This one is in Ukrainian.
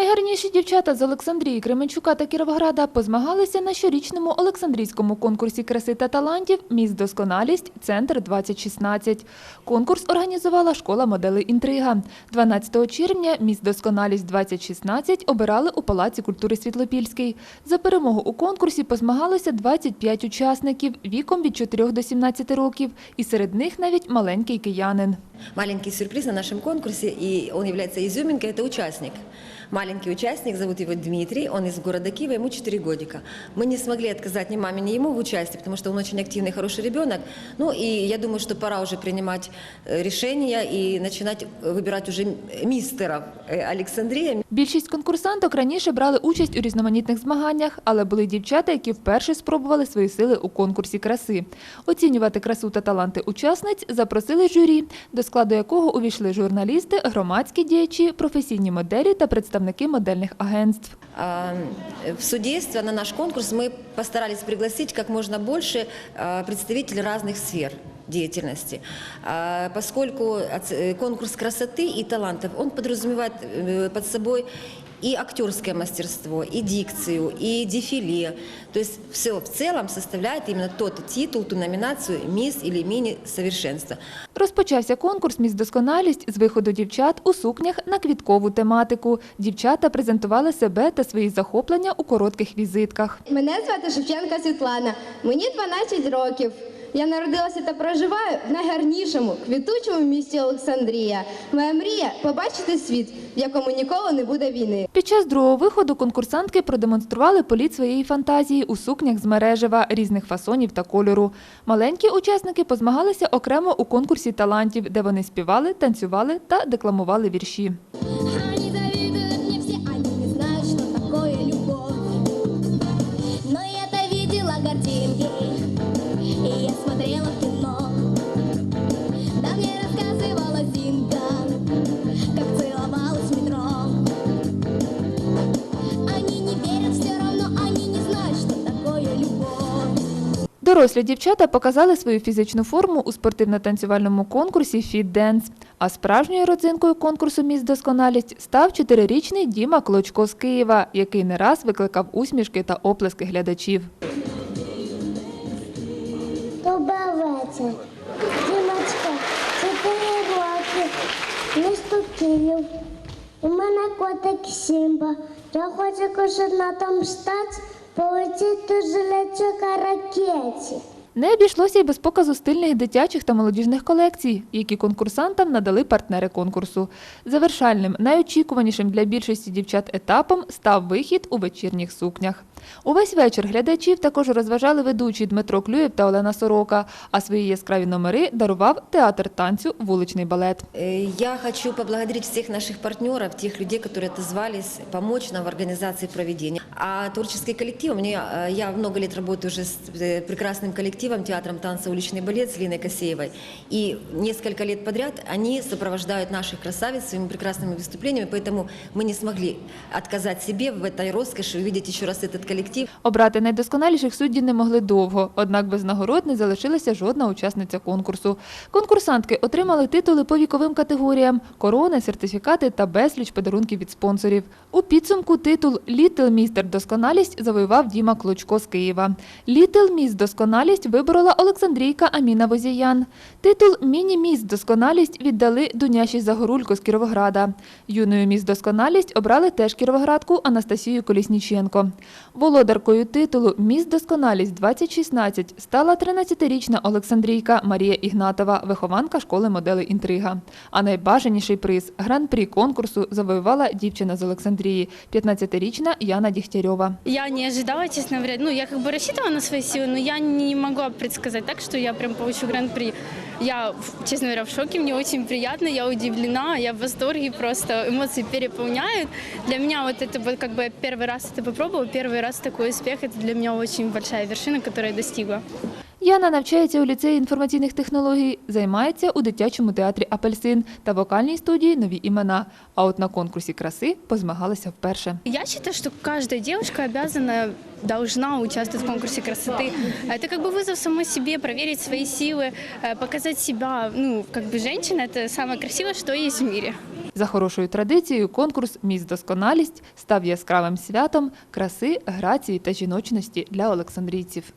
Найгарніші дівчата з Олександрії, Кременчука та Кіровограда позмагалися на щорічному Олександрійському конкурсі краси та талантів «Міс Досконалість. Центр 2016». Конкурс організувала школа моделей «Інтрига». 12 червня «Міс Досконалість 2016» обирали у Палаці культури Світлопільський. За перемогу у конкурсі позмагалося 25 учасників віком від 4 до 17 років, і серед них навіть маленький киянин. Маленький сюрприз на нашем конкурсе, и он является изюминкой, это участник Маленький участник, зовут его Дмитрий, он из города Киева, ему 4 годика. Мы не смогли отказать ни маме, ни ему в участии, потому что он очень активный, хороший ребенок. Ну и я думаю, что пора уже принимать э, решения и начинать э, выбирать уже мистеров э, Александрия. Більшість конкурсанток раніше брали участь у різноманітних змаганнях, але були дівчата, які вперше спробували свої сили у конкурсі краси. Оцінювати красу та таланти учасниць запросили журі, до складу якого увійшли журналісти, громадські діячі, професійні моделі та представники модельних агентств. А, В судейство на наш конкурс мы постарались пригласить как можно больше а, представителей разных сфер деятельности, А, поскольку оц- э, конкурс красоты и талантов, он подразумевает э, под собой и актерское мастерство, и дикцию, и дефиле. То есть все в целом составляет именно тот титул, ту номинацию «Мисс» или «Мини-совершенство». Розпочався конкурс «Міс Досконалість» з виходу дівчат у сукнях на квіткову тематику. Дівчата презентували себе та свої захоплення у коротких візитках. Мене звати Шевченка Світлана. Мені 12 років. Я народилася та проживаю в найгарнішому квітучому місті Олександрія. Моя мрія побачити світ, в якому ніколи не буде війни. Під час другого виходу конкурсантки продемонстрували політ своєї фантазії у сукнях з мережева різних фасонів та кольору. Маленькі учасники позмагалися окремо у конкурсі талантів, де вони співали, танцювали та декламували вірші. Они Дорослі дівчата показали свою фізичну форму у спортивно-танцювальному конкурсі «Фіт Денс». А справжньою родзинкою конкурсу «Міс Досконалість» став чотирирічний Діма Клочко з Києва, який не раз викликав усмішки та оплески глядачів. Добрий вечір. Дімочка, чотири роки. Місто Київ. У мене котик Сімба. Я хочу кожен стати, Ojciec тоже лечо leciu karakiecie. Не обійшлося й без показу стильних дитячих та молодіжних колекцій, які конкурсантам надали партнери конкурсу. Завершальним, найочікуванішим для більшості дівчат етапом став вихід у вечірніх сукнях. Увесь вечір глядачів також розважали ведучі Дмитро Клюєв та Олена Сорока, а свої яскраві номери дарував театр танцю Вуличний балет. Э, Я хочу поблагодарить всех наших партнеров, тех людей, которые отозвались помочь нам в организации проведения. А творческий коллектив, мне, э, я много лет работаю уже с э, прекрасным коллективом, театром танца «Уличный балет» с Линой Косеевой. И несколько лет подряд они сопровождают наших красавиц своими прекрасными выступлениями, поэтому мы не смогли отказать себе в этой роскоши увидеть еще раз этот коллектив. Обрати найдосконаліших суддів не могли довго, однак без нагород не залишилася жодна учасниця конкурсу. Конкурсантки отримали титули по віковим категоріям, корони, сертифікати та безліч подарунків від спонсорів. У підсумку титул «Літл містер Досконалість» завоював Діма Клочко з Києва. «Літл міс Досконалість» виборола Олександрійка Аміна Возіян. Титул «Міні-міс Досконалість» віддали Дуняші Загорулько з Кіровограда. Юною міс Досконалість обрали теж кіровоградку Анастасію Колісніченко. Володаркою титулу «Міс Досконалість 2016» стала 13-річна Олександрійка Марія Ігнатова, вихованка школи модели «Інтрига». А найбажаніший приз – гран-прі конкурсу завоювала дівчина з Олександрії – 15-річна Яна Дігтярьова. Я не ожидала, честно говоря. Ну, я как бы рассчитывала на свои силы, но я не могла предсказать так, что я прям получу гран-при. Я, в- честно говоря, в шоке, мне очень приятно, я удивлена, я в восторге, просто эмоции переполняют. Для меня вот это вот как бы я первый раз это попробовала, первый раз такой успех, это для меня очень большая вершина, которую я достигла. Яна навчається у ліцеї інформаційних технологій, займається у дитячому театрі Апельсин та вокальній студії Нові імена. А от на конкурсі краси позмагалася вперше. Я считаю, что каждая девушка обязана, должна участвовать в конкурсе красоты. Это как бы вызов самой себе, проверить свои силы, э, показать себя. Ну, как бы женщина – это самое красивое, что есть в мире. За хорошою традицією, конкурс Міс Досконалість став яскравим святом краси, грації та жіночності для олександрійців.